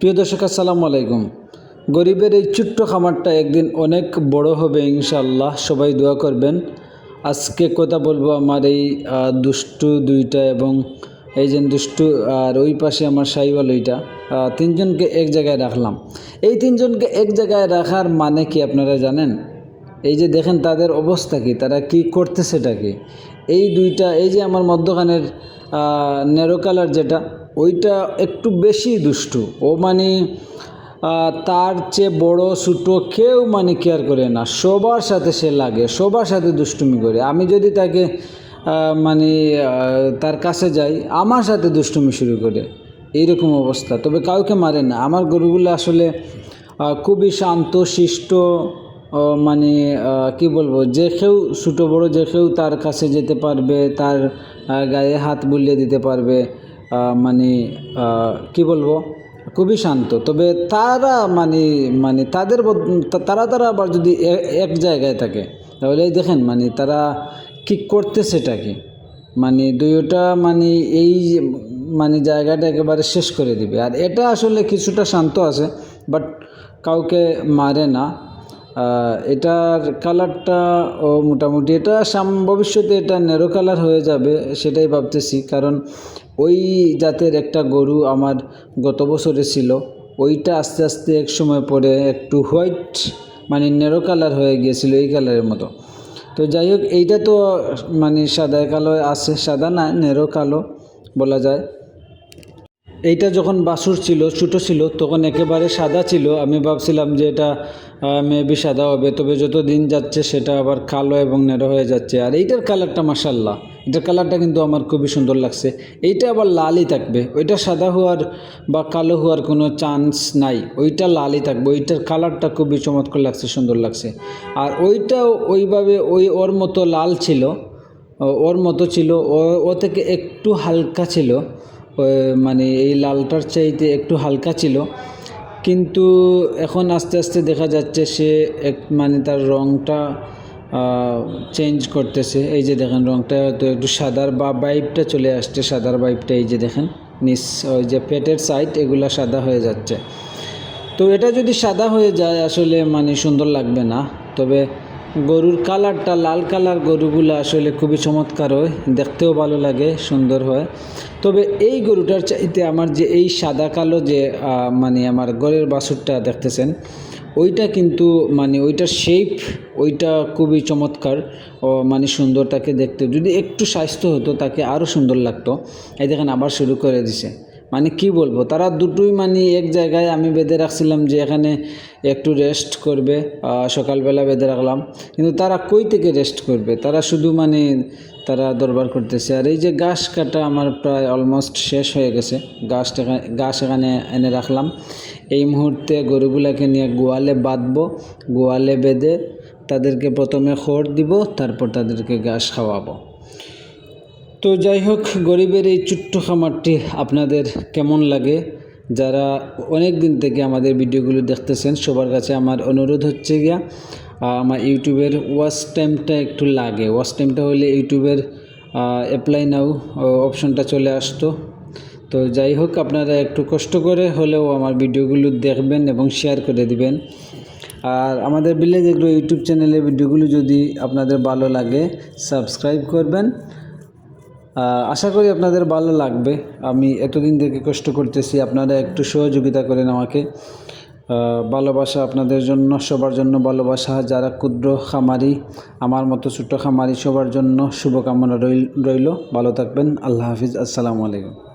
প্রিয় দর্শক, আসসালামু আলাইকুম। গরিবের এই ছোট্ট খামারটা একদিন অনেক বড় হবে ইনশাল্লাহ সবাই দোয়া করবেন। আজকে কথা বলব আমার এই দুষ্টু দুইটা এবং এই যে দুষ্টু আর ওই পাশে আমার সাইওয়াল ওইটা। তিনজনকে এক জায়গায় রাখলাম। এই তিনজনকে এক জায়গায় রাখার মানে কি আপনারা জানেন? এই যে দেখেন তাদের অবস্থা কি, তারা কি করতেছেটা কি এই দুইটা, এই যে আমার মধ্যখানের নেরো কালার যেটা ওইটা একটু বেশি দুষ্টু। ও মানে তার চেয়ে বড়, ছোটো কেউ মানে কেয়ার করে না। সবার সাথে সে লাগে, সবার সাথে দুষ্টুমি করে। আমি যদি তাকে মানে তার কাছে যাই, আমার সাথে দুষ্টুমি শুরু করে। এইরকম অবস্থা। তবে কাউকে মারে না। আমার গরুগুলো আসলে খুবই শান্ত, শিষ্ট মানে কি বলব? যে কেউ ছোটো বড়ো, যে কেউ তার কাছে যেতে পারবে, তার গায়ে হাত বুলিয়ে দিতে পারবে। মানে কি বলব? খুবই শান্ত। তবে তারা মানে মানে তাদের তারা তারা আবার যদি এক জায়গায় থাকে, তাহলে দেখেন মানে তারা কি করতেছেটা কি মানে দুইটা মানে এই মানে জায়গাটা একেবারে শেষ করে দিবে। আর এটা আসলে কিছুটা শান্ত আছে, বাট কাউকে মারে না। এটার কালারটা, ও মোটামুটি, এটা সাম, ভবিষ্যতে এটা নেরো কালার হয়ে যাবে, সেটাই ভাবতেছি। কারণ ওই জাতের একটা গরু আমার গত বছরে ছিল। ওইটা আস্তে আস্তে এক সময় পরে একটু হোয়াইট মানে নেরো কালার হয়ে গিয়েছিল এই কালারের মতো। তো যাই হোক, এইটা তো মানে সাদা কালো আছে, সাদা না নেরো কালো বলা যায়। এইটা যখন বাসুর ছিল, ছোটো ছিল, তখন একেবারে সাদা ছিল। আমি ভাবছিলাম যে এটা মেবি সাদা হবে, তবে যত দিন যাচ্ছে সেটা আবার কালো এবং নেড়ো হয়ে যাচ্ছে। আর এইটার কালারটা মাসাল্লাহ এটার কালারটা কিন্তু আমার খুবই সুন্দর লাগছে। এইটা আবার লালই থাকবে। ওইটা সাদা হওয়ার বা কালো হওয়ার কোনো চান্স নাই। ওইটা লালই থাকবে। ওইটার কালারটা খুবই চমৎকার লাগছে, সুন্দর লাগছে। আর ওইটাও ওইভাবে ওই ওর মতো লাল ছিল ওর মতো ছিল ও থেকে একটু হালকা ছিল। মানে এই লালটার চাইতে একটু হালকা ছিল। কিন্তু এখন আস্তে আস্তে দেখা যাচ্ছে সে এক মানে তার রঙটা চেঞ্জ করতেছে। এই যে দেখেন রঙটা তো একটু সাদার বা বাইপটা চলে আসছে, সাদার বাইপটা এই যে দেখেন নিস ওই যে পেটের সাইড এগুলা সাদা হয়ে যাচ্ছে। তো এটা যদি সাদা হয়ে যায় আসলে মানে সুন্দর লাগবে না। তবে গরুর কালারটা লাল কালার গরুগুলো আসলে খুবই চমৎকার হয়, দেখতেও ভালো লাগে, সুন্দর হয়। তবে এই গরুটার চাইতে আমার যে এই সাদা কালো যে মানে আমার গরের বাছুরটা দেখতেছেন, ওইটা কিন্তু মানে ওইটার শেপ ওইটা খুবই চমৎকার, ও মানে সুন্দর তাকে দেখতে। যদি একটু স্বাস্থ্য হতো, তাকে আরও সুন্দর লাগতো। এই দেখেন আবার শুরু করে দিছে। মানে কি বলব, তারা দুটোই মানে এক জায়গায় আমি বেঁধে রাখছিলাম যে এখানে একটু রেস্ট করবে সকালবেলা বেঁধে রাখলাম। কিন্তু তারা কই থেকে রেস্ট করবে? তারা শুধু মানে তারা দরবার করতেছে। আর এই যে গাছ কাটা আমার প্রায় অলমোস্ট শেষ হয়ে গেছে। ঘাসটা গাছ এখানে এনে রাখলাম। এই মুহূর্তে গরুগুলাকে নিয়ে গোয়ালে বাঁধবো। গোয়ালে বেঁধে তাদেরকে প্রথমে খড় দিব, তারপর তাদেরকে ঘাস খাওয়াবো। তো যাই হোক, গরিবের এই ছোট্ট খামারটি আপনাদের কেমন লাগে? যারা অনেক দিন থেকে আমাদের ভিডিওগুলো দেখতেছেন, সবার কাছে আমার অনুরোধ হচ্ছে গিয়া আমার ইউটিউবের ওয়াচ টাইমটা একটু লাগে। ওয়াচ টাইমটা হলে ইউটিউবের অ্যাপ্লাই নাও অপশনটা চলে আসতো। তো যাই হোক, আপনারা একটু কষ্ট করে হলেও আমার ভিডিওগুলো দেখবেন এবং শেয়ার করে দিবেন। আর আমাদের ভিলেজ এগ্রো ইউটিউব চ্যানেলের ভিডিওগুলো যদি আপনাদের ভালো লাগে সাবস্ক্রাইব করবেন। আশা করি আপনাদের ভালো লাগবে। আমি এতদিন থেকে কষ্ট করতেছি, আপনারা একটু সহযোগিতা করেন আমাকে। ভালোবাসা আপনাদের জন্য, সবার জন্য ভালোবাসা। যারা ক্ষুদ্র খামারি, আমার মতো ছোট্ট খামারি, সবার জন্য শুভকামনা রইল রইল। ভালো থাকবেন। আল্লাহ হাফিজ। আসসালামু আলাইকুম।